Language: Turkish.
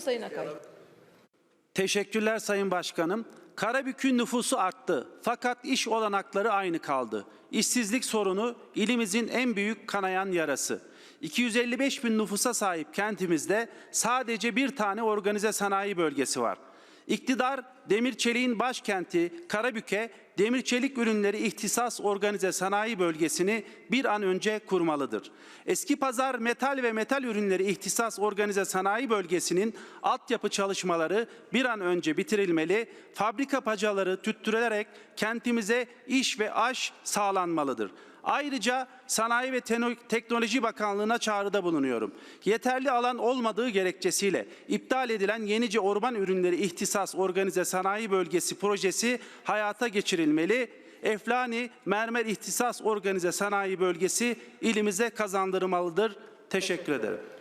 Sayın Akay. Teşekkürler Sayın Başkanım. Karabük'ün nüfusu arttı fakat iş olanakları aynı kaldı. İşsizlik sorunu ilimizin en büyük kanayan yarası. 255 bin nüfusa sahip kentimizde sadece bir tane organize sanayi bölgesi var. İktidar demir çeliğin başkenti Karabük'e demir çelik ürünleri ihtisas organize sanayi bölgesini bir an önce kurmalıdır. Eski Pazar Metal ve Metal Ürünleri İhtisas Organize Sanayi Bölgesi'nin altyapı çalışmaları bir an önce bitirilmeli, fabrika pacaları tüttürülerek kentimize iş ve aş sağlanmalıdır. Ayrıca Sanayi ve Teknoloji Bakanlığı'na çağrıda bulunuyorum. Yeterli alan olmadığı gerekçesiyle iptal edilen Yenice Orman Ürünleri İhtisas Organize Sanayi Bölgesi projesi hayata geçirilmeli. Eflani Mermer İhtisas Organize Sanayi Bölgesi ilimize kazandırılmalıdır. Teşekkür ederim.